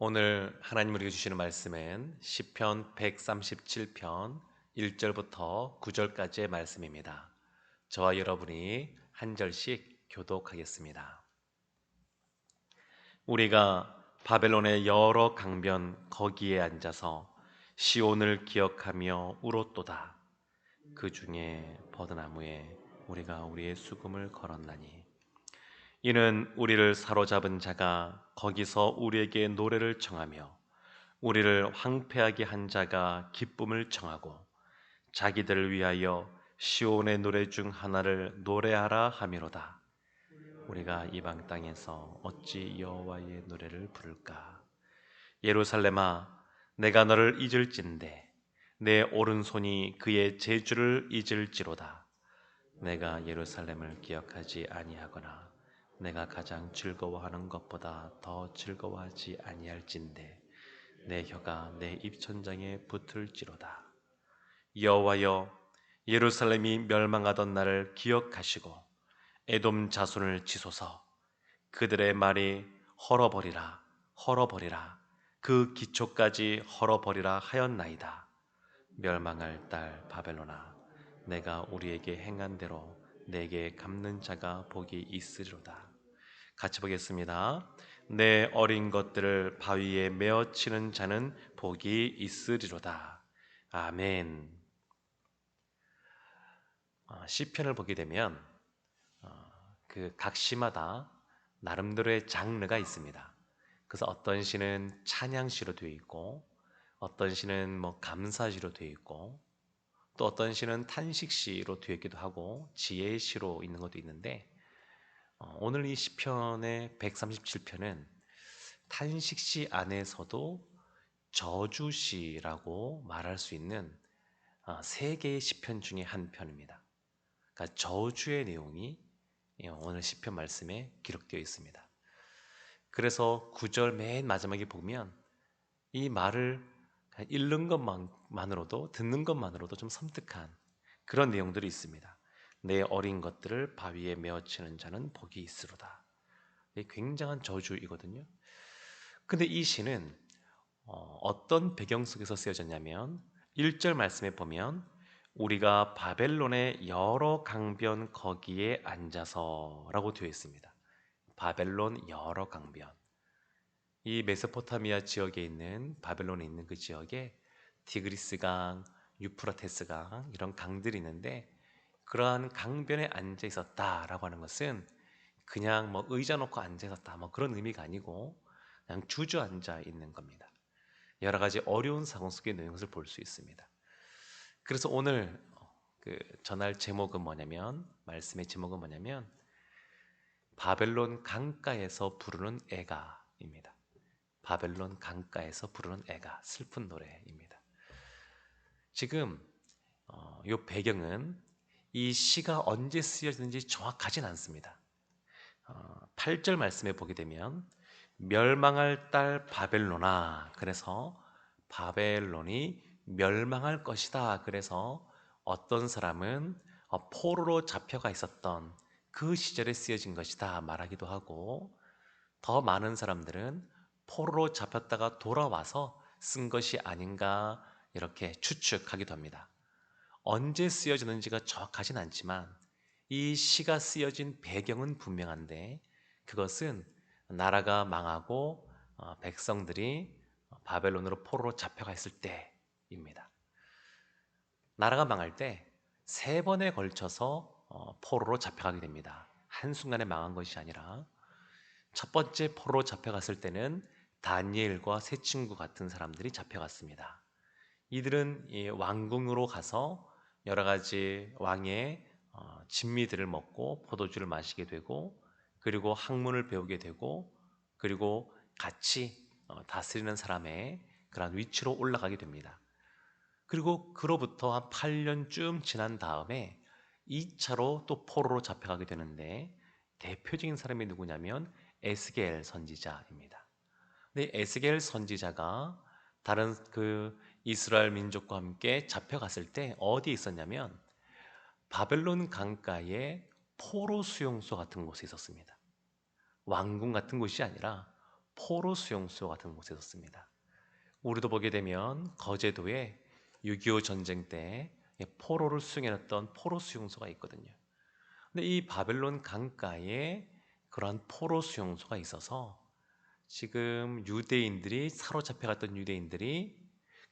오늘 하나님 우리에게 주시는 말씀은 시편 137편 1절부터 9절까지의 말씀입니다. 저와 여러분이 한 절씩 교독하겠습니다. 우리가 바벨론의 여러 강변 거기에 앉아서 시온을 기억하며 울었도다. 그 중에 버드나무에 우리가 우리의 수금을 걸었나니 이는 우리를 사로잡은 자가 거기서 우리에게 노래를 청하며 우리를 황폐하게 한 자가 기쁨을 청하고 자기들을 위하여 시온의 노래 중 하나를 노래하라 하미로다. 우리가 이방 땅에서 어찌 여호와의 노래를 부를까? 예루살렘아, 내가 너를 잊을진데 내 오른손이 그의 제주를 잊을지로다. 내가 예루살렘을 기억하지 아니하거나 내가 가장 즐거워하는 것보다 더 즐거워하지 아니할진데 내 혀가 내 입천장에 붙을지로다. 여호와여 예루살렘이 멸망하던 날을 기억하시고 에돔 자손을 지소서 그들의 말이 헐어버리라 헐어버리라 그 기초까지 헐어버리라 하였나이다. 멸망할 딸 바벨로나 내가 우리에게 행한 대로 내게 갚는 자가 복이 있으리로다. 같이 보겠습니다. 내 어린 것들을 바위에 메어 치는 자는 복이 있으리로다. 아멘. 어, 시편을 보게 되면 어, 그각 시마다 나름대로의 장르가 있습니다. 그래서 어떤 시는 찬양시로 되어 있고 어떤 시는 뭐 감사시로 되어 있고 또 어떤 시는 탄식시로 되어 있기도 하고 지혜시로 있는 것도 있는데 어, 오늘 이 시편의 137편은 탄식시 안에서도 저주시라고 말할 수 있는 어, 세 개의 시편 중에 한 편입니다. 그러니까 저주의 내용이 예, 오늘 시편 말씀에 기록되어 있습니다. 그래서 9절 맨 마지막에 보면 이 말을 읽는 것만으로도 듣는 것만으로도 좀 섬뜩한 그런 내용들이 있습니다. 내 어린 것들을 바위에 메어치는 자는 복이 있으로다. 굉장한 저주이거든요. 근데 이 시는 어, 어떤 배경 속에서 쓰여졌냐면 1절 말씀에 보면 우리가 바벨론의 여러 강변 거기에 앉아서라고 되어 있습니다. 바벨론 여러 강변. 이 메소포타미아 지역에 있는 바벨론에 있는 그 지역에 티그리스 강, 유프라테스 강 이런 강들이 있는데 그러한 강변에 앉아 있었다라고 하는 것은 그냥 뭐 의자 놓고 앉아 있었다 뭐 그런 의미가 아니고 그냥 주저앉아 있는 겁니다. 여러 가지 어려운 상황 속에 있는 것을 볼 수 있습니다. 그래서 오늘 그 전할 제목은 뭐냐면 말씀의 제목은 뭐냐면 바벨론 강가에서 부르는 애가입니다. 바벨론 강가에서 부르는 애가 슬픈 노래입니다. 지금 어, 이 배경은 이 시가 언제 쓰여졌는지 정확하진 않습니다. 어, 8절 말씀에 보게 되면 멸망할 딸 바벨로나 그래서 바벨론이 멸망할 것이다. 그래서 어떤 사람은 어, 포로로 잡혀가 있었던 그 시절에 쓰여진 것이다 말하기도 하고 더 많은 사람들은 포로로 잡혔다가 돌아와서 쓴 것이 아닌가 이렇게 추측하기도 합니다. 언제 쓰여졌는지가 정확하진 않지만 이 시가 쓰여진 배경은 분명한데 그것은 나라가 망하고 어, 백성들이 바벨론으로 포로로 잡혀가 있을 때입니다. 나라가 망할 때 세 번에 걸쳐서 어, 포로로 잡혀가게 됩니다. 한순간에 망한 것이 아니라 첫 번째 포로로 잡혀갔을 때는 다니엘과 세 친구 같은 사람들이 잡혀갔습니다. 이들은 왕궁으로 가서 여러 가지 왕의 어, 진미들을 먹고 포도주를 마시게 되고 그리고 학문을 배우게 되고 그리고 같이 어, 다스리는 사람의 그런 위치로 올라가게 됩니다. 그리고 그로부터 한 8년쯤 지난 다음에 2차로 또 포로로 잡혀가게 되는데 대표적인 사람이 누구냐면 에스겔 선지자입니다. 근데 에스겔 선지자가 다른 그 이스라엘 민족과 함께 잡혀갔을 때 어디에 있었냐면 바벨론 강가에 포로 수용소 같은 곳에 있었습니다. 왕궁 같은 곳이 아니라 포로 수용소 같은 곳에 섰습니다. 우리도 보게 되면 거제도에 6.25 전쟁 때 포로를 수용해놨던 포로 수용소가 있거든요. 근데 이 바벨론 강가에 그러한 포로 수용소가 있어서 지금 유대인들이 사로잡혀갔던 유대인들이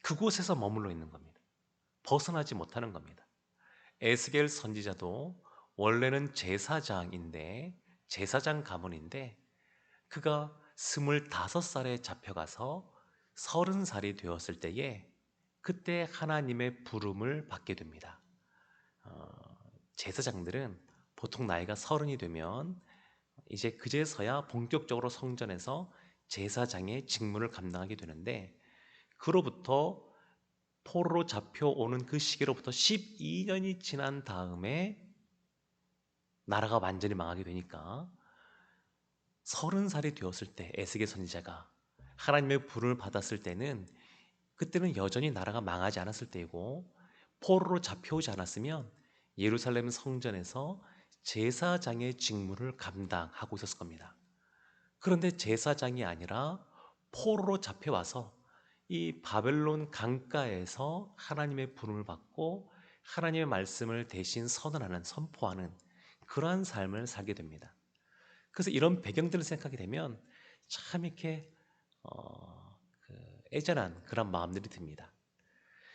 그곳에서 머물러 있는 겁니다. 벗어나지 못하는 겁니다. 에스겔 선지자도 원래는 제사장인데 제사장 가문인데 그가 스물다섯 살에 잡혀가서 서른 살이 되었을 때에 그때 하나님의 부름을 받게 됩니다. 어, 제사장들은 보통 나이가 서른이 되면 이제 그제서야 본격적으로 성전에서 제사장의 직무를 감당하게 되는데 그로부터 포로로 잡혀오는 그 시기로부터 12년이 지난 다음에 나라가 완전히 망하게 되니까 서른 살이 되었을 때 에스겔 선지자가 하나님의 불을 받았을 때는 그때는 여전히 나라가 망하지 않았을 때이고 포로로 잡혀오지 않았으면 예루살렘 성전에서 제사장의 직무를 감당하고 있었을 겁니다. 그런데 제사장이 아니라 포로로 잡혀와서 이 바벨론 강가에서 하나님의 부름을 받고 하나님의 말씀을 대신 선언하는 선포하는 그러한 삶을 살게 됩니다. 그래서 이런 배경들을 생각하게 되면 참 이렇게 어, 그 애절한 그런 마음들이 듭니다.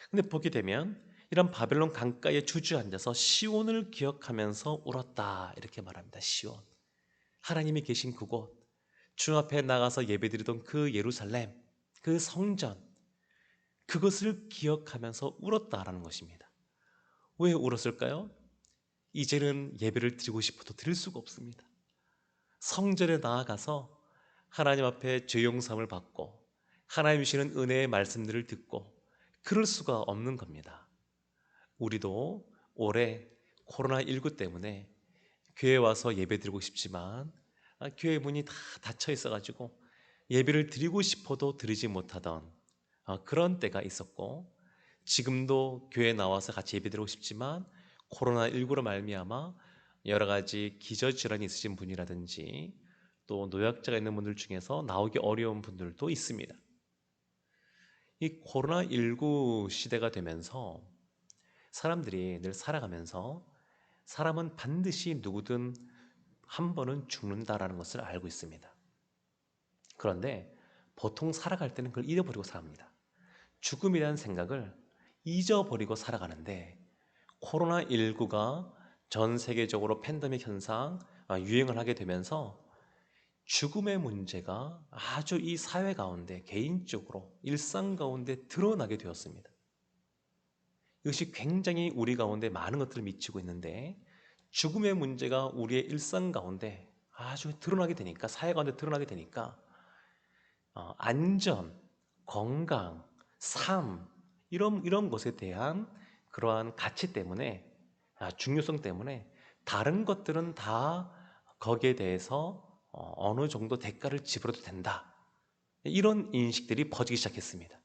근데 보게 되면 이런 바벨론 강가에 주저앉아서 시온을 기억하면서 울었다 이렇게 말합니다. 시온 하나님이 계신 그곳 주 앞에 나가서 예배드리던 그 예루살렘 그 성전 그것을 기억하면서 울었다라는 것입니다. 왜 울었을까요? 이제는 예배를 드리고 싶어도 드릴 수가 없습니다. 성전에 나아가서 하나님 앞에 죄용삼을 받고 하나님 주시는 은혜의 말씀들을 듣고 그럴 수가 없는 겁니다. 우리도 올해 코로나19 때문에 교회 와서 예배 드리고 싶지만 아, 교회 문이 다 닫혀 있어가지고 예배를 드리고 싶어도 드리지 못하던 아, 그런 때가 있었고 지금도 교회 나와서 같이 예배 드리고 싶지만 코로나 19로 말미암아 여러 가지 기저 질환이 있으신 분이라든지 또 노약자가 있는 분들 중에서 나오기 어려운 분들도 있습니다. 이 코로나 19 시대가 되면서 사람들이 늘 살아가면서 사람은 반드시 누구든 한 번은 죽는다라는 것을 알고 있습니다. 그런데 보통 살아갈 때는 그걸 잃어버리고 삽니다. 죽음이라는 생각을 잊어버리고 살아가는데 코로나19가 전 세계적으로 팬데믹 현상 아, 유행을 하게 되면서 죽음의 문제가 아주 이 사회 가운데 개인적으로 일상 가운데 드러나게 되었습니다. 이것이 굉장히 우리 가운데 많은 것들을 미치고 있는데 죽음의 문제가 우리의 일상 가운데 아주 드러나게 되니까 사회 가운데 드러나게 되니까 어, 안전, 건강, 삶 이런 이런 것에 대한 그러한 가치 때문에 아, 중요성 때문에 다른 것들은 다 거기에 대해서 어, 어느 정도 대가를 지불해도 된다. 이런 인식들이 퍼지기 시작했습니다.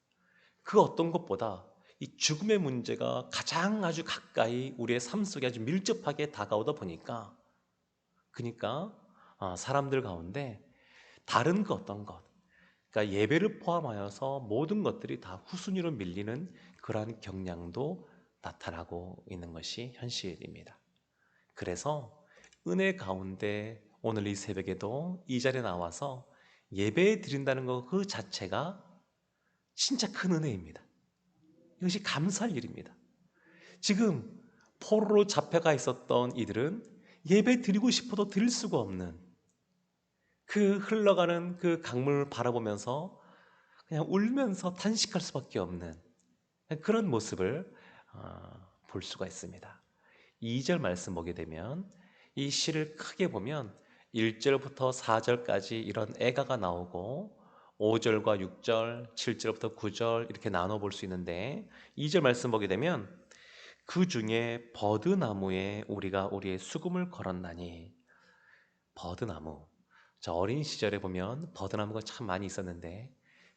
그 어떤 것보다 이 죽음의 문제가 가장 아주 가까이 우리의 삶 속에 아주 밀접하게 다가오다 보니까 그러니까 어, 사람들 가운데 다른 그 어떤 것 그러니까 예배를 포함하여서 모든 것들이 다 후순위로 밀리는 그러한 경향도 나타나고 있는 것이 현실입니다. 그래서 은혜 가운데 오늘 이 새벽에도 이 자리에 나와서 예배 드린다는 것 그 자체가 진짜 큰 은혜입니다. 이것이 감사할 일입니다. 지금 포로로 잡혀가 있었던 이들은 예배 드리고 싶어도 드릴 수가 없는 그 흘러가는 그 강물을 바라보면서 그냥 울면서 탄식할 수밖에 없는 그런 모습을 어, 볼 수가 있습니다. 2절 말씀 보게 되면 이 시를 크게 보면 1절부터 4절까지 이런 애가가 나오고 5절과 6절, 7절부터 9절 이렇게 나눠 볼 수 있는데 2절 말씀 보게 되면 그 중에 버드나무에 우리가 우리의 수금을 걸었나니 버드나무 저 어린 시절에 보면 버드나무가 참 많이 있었는데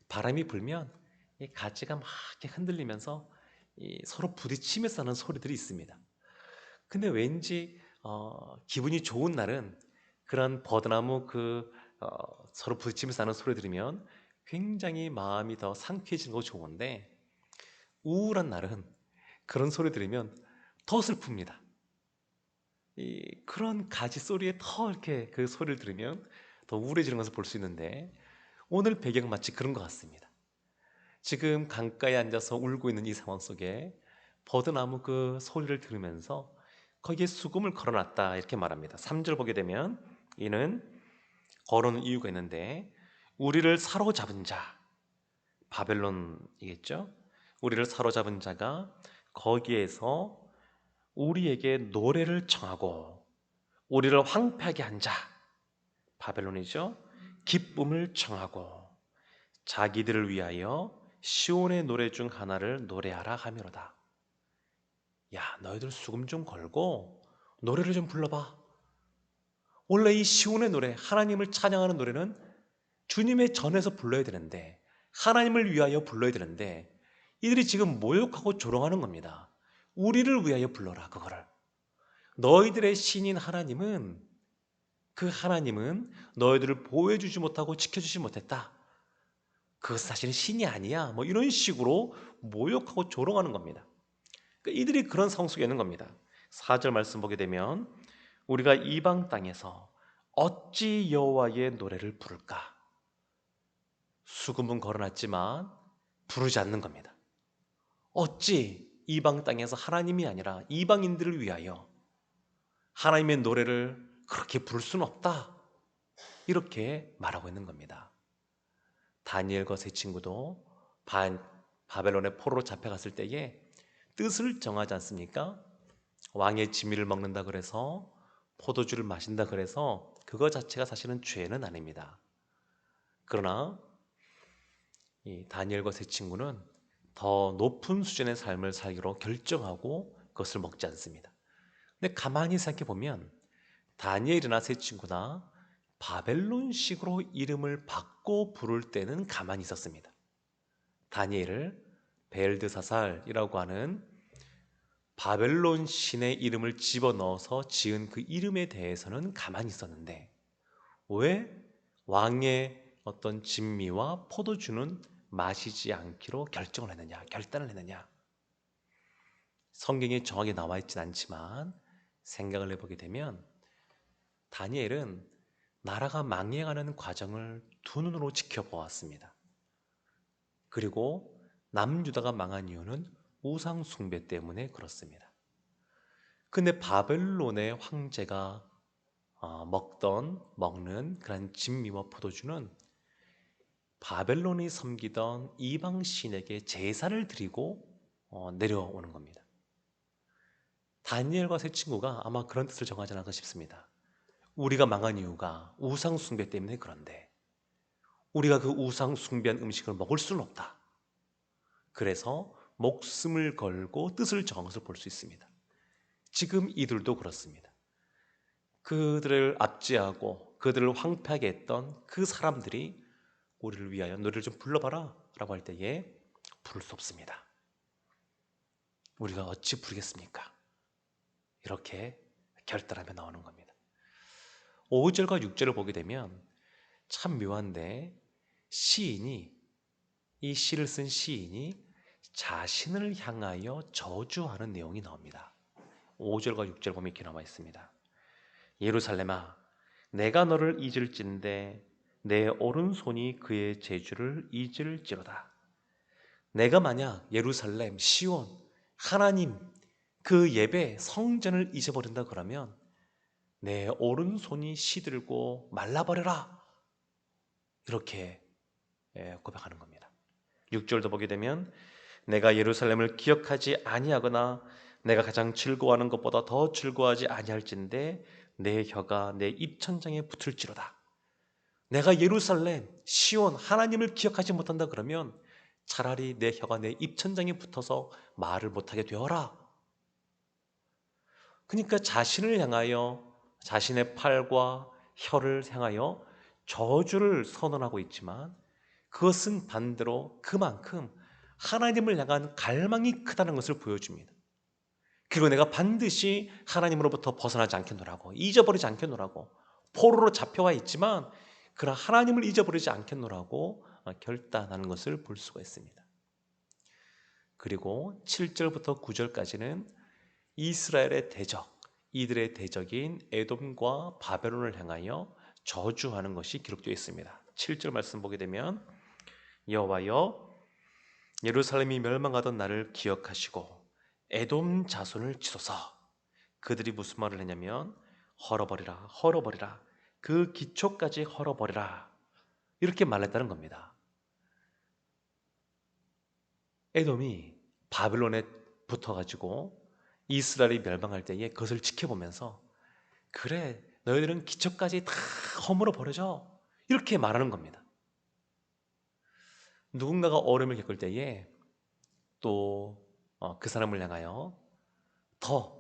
바람이 불면 이 가지가 막 흔들리면서 서로 부딪히면서 하는 소리들이 있습니다. 근데 왠지 어, 기분이 좋은 날은 그런 버드나무 그 어, 서로 부딪히면서 하는 소리 들으면 굉장히 마음이 더 상쾌해지는 거 좋은데 우울한 날은 그런 소리 들으면 더 슬픕니다. 이 그런 가지 소리에 더 이렇게 그 소리를 들으면 더 우울해지는 것을 볼 수 있는데 오늘 배경 마치 그런 것 같습니다. 지금 강가에 앉아서 울고 있는 이 상황 속에 버드나무 그 소리를 들으면서 거기에 수금을 걸어놨다 이렇게 말합니다. 3절 보게 되면 이는 걸어놓은 이유가 있는데 우리를 사로잡은 자 바벨론이겠죠? 우리를 사로잡은 자가 거기에서 우리에게 노래를 청하고 우리를 황폐하게 한 자 바벨론이죠. 기쁨을 청하고 자기들을 위하여 시온의 노래 중 하나를 노래하라 하미로다. 야, 너희들 수금 좀 걸고 노래를 좀 불러봐. 원래 이 시온의 노래, 하나님을 찬양하는 노래는 주님의 전에서 불러야 되는데, 하나님을 위하여 불러야 되는데, 이들이 지금 모욕하고 조롱하는 겁니다. 우리를 위하여 불러라, 그거를. 너희들의 신인 하나님은, 그 하나님은 너희들을 보호해주지 못하고 지켜주지 못했다. 그것은 사실은 신이 아니야. 뭐 이런 식으로 모욕하고 조롱하는 겁니다. 그러니까 이들이 그런 속에 있는 겁니다. 4절 말씀 보게 되면 우리가 이방 땅에서 어찌 여호와의 노래를 부를까? 수금은 걸어놨지만 부르지 않는 겁니다. 어찌 이방 땅에서 하나님이 아니라 이방인들을 위하여 하나님의 노래를 그렇게 부를 수는 없다. 이렇게 말하고 있는 겁니다. 다니엘과 세 친구도 반, 바벨론의 포로로 잡혀갔을 때에 뜻을 정하지 않습니까? 왕의 지미를 먹는다 그래서 포도주를 마신다 그래서 그거 자체가 사실은 죄는 아닙니다. 그러나 이 다니엘과 세 친구는 더 높은 수준의 삶을 살기로 결정하고 그것을 먹지 않습니다. 근데 가만히 생각해 보면 다니엘이나 세 친구나 바벨론식으로 이름을 바꿔 부를 때는 가만히 있었습니다. 다니엘을 벨드사살이라고 하는 바벨론 신의 이름을 집어넣어서 지은 그 이름에 대해서는 가만히 있었는데 왜 왕의 어떤 진미와 포도주는 마시지 않기로 결정을 했느냐, 결단을 했느냐? 성경에 정확히 나와 있진 않지만 생각을 해보게 되면 다니엘은 나라가 망해가는 과정을 두 눈으로 지켜보았습니다. 그리고 남유다가 망한 이유는 우상 숭배 때문에 그렇습니다. 근데 바벨론의 황제가 어, 먹던 먹는 그런 진미와 포도주는 바벨론이 섬기던 이방 신에게 제사를 드리고 어, 내려오는 겁니다. 다니엘과 세 친구가 아마 그런 뜻을 정하지 않을까 싶습니다. 우리가 망한 이유가 우상 숭배 때문에 그런데 우리가 그 우상 숭배한 음식을 먹을 수는 없다. 그래서 목숨을 걸고 뜻을 것을 볼수 있습니다. 지금 이들도 그렇습니다. 그들을 압제하고 그들을 황폐하게 했던 그 사람들이 우리를 위하여 노래를 좀 불러봐라 라고 할 때에 부를 수 없습니다. 우리가 어찌 부르겠습니까? 이렇게 결단하며 나오는 겁니다. 5절과 6절을 보게 되면 참 묘한데 시인이 이 시를 쓴 시인이 자신을 향하여 저주하는 내용이 나옵니다. 5절과 6절 보면 이렇게 나와 있습니다. 예루살렘아 내가 너를 잊을진데 내 오른손이 그의 재주를 잊을지로다. 내가 만약 예루살렘, 시온, 하나님 그 예배 성전을 잊어버린다 그러면 내 오른손이 시들고 말라버려라. 이렇게 예, 고백하는 겁니다. 6절도 보게 되면 내가 예루살렘을 기억하지 아니하거나 내가 가장 즐거워하는 것보다 더 즐거워하지 아니할진데 내 혀가 내 입천장에 붙을지로다. 내가 예루살렘, 시온, 하나님을 기억하지 못한다 그러면 차라리 내 혀가 내 입천장에 붙어서 말을 못하게 되어라. 그러니까 자신을 향하여 자신의 팔과 혀를 향하여 저주를 선언하고 있지만 그것은 반대로 그만큼 하나님을 향한 갈망이 크다는 것을 보여줍니다. 그리고 내가 반드시 하나님으로부터 벗어나지 않겠노라고 잊어버리지 않겠노라고 포로로 잡혀와 있지만 그러나 하나님을 잊어버리지 않겠노라고 어, 결단하는 것을 볼 수가 있습니다. 그리고 7절부터 9절까지는 이스라엘의 대적, 이들의 대적인 에돔과 바벨론을 향하여 저주하는 것이 기록되어 있습니다. 7절 말씀 보게 되면 여호와여 예루살렘이 멸망하던 날을 기억하시고 에돔 자손을 치소서 그들이 무슨 말을 했냐면 헐어버리라 헐어버리라 그 기초까지 헐어버리라 이렇게 말했다는 겁니다. 에돔이 바빌론에 붙어가지고 이스라엘이 멸망할 때에 그것을 지켜보면서 그래 너희들은 기초까지 다 허물어 버려져 이렇게 말하는 겁니다. 누군가가 어려움을 겪을 때에 또 그 사람을 향하여 더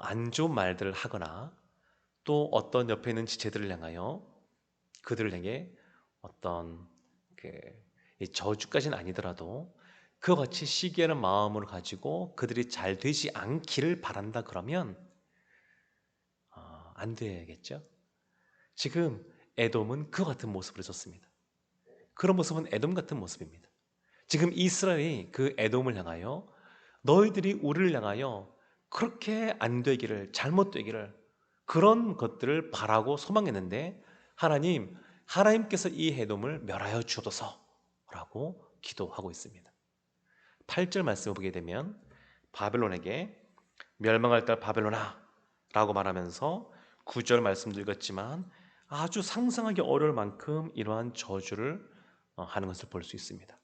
안 좋은 말들을 하거나 또 어떤 옆에 있는 지체들을 향하여 그들을 향해 어떤 그 저주까지는 아니더라도 그와 같이 시기하는 마음을 가지고 그들이 잘 되지 않기를 바란다 그러면 어, 안 되겠죠. 지금 에돔은 그 같은 모습을 줬습니다. 그런 모습은 에돔 같은 모습입니다. 지금 이스라엘이 그 에돔을 향하여 너희들이 우리를 향하여 그렇게 안 되기를 잘못되기를 그런 것들을 바라고 소망했는데 하나님 하나님께서 이 에돔을 멸하여 주옵소서라고 기도하고 있습니다. 8절 말씀을 보게 되면 바벨론에게 멸망할 딸 바벨론아 라고 말하면서 9절 말씀도 읽었지만 아주 상상하기 어려울 만큼 이러한 저주를 어, 하는 것을 볼 수 있습니다.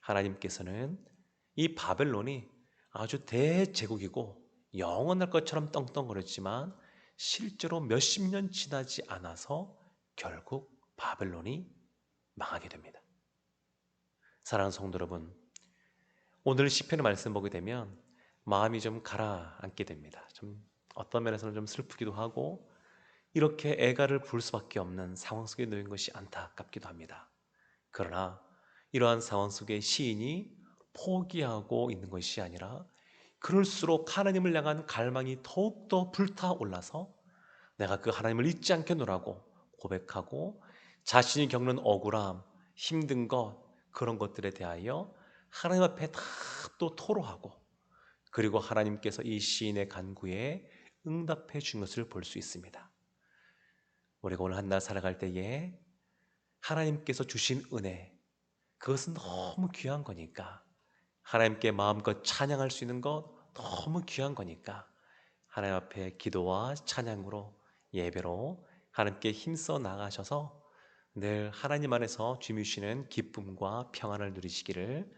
하나님께서는 이 바벨론이 아주 대제국이고 영원할 것처럼 떵떵거렸지만 실제로 몇십 년 지나지 않아서 결국 바벨론이 망하게 됩니다. 사랑하는 성도 여러분, 오늘 시편의 말씀 보게 되면 마음이 좀 가라앉게 됩니다. 좀 어떤 면에서는 좀 슬프기도 하고 이렇게 애가를 부를 수밖에 없는 상황 속에 놓인 것이 안타깝기도 합니다. 그러나 이러한 상황 속에 시인이 포기하고 있는 것이 아니라 그럴수록 하나님을 향한 갈망이 더욱더 불타올라서 내가 그 하나님을 잊지 않겠노라고 고백하고 자신이 겪는 억울함, 힘든 것, 그런 것들에 대하여 하나님 앞에 다 또 토로하고 그리고 하나님께서 이 시인의 간구에 응답해 준 것을 볼 수 있습니다. 우리가 오늘 한날 살아갈 때에 하나님께서 주신 은혜 그것은 너무 귀한 거니까 하나님께 마음껏 찬양할 수 있는 것 너무 귀한 거니까 하나님 앞에 기도와 찬양으로 예배로 하나님께 힘써 나가셔서 늘 하나님 안에서 주무시는 기쁨과 평안을 누리시기를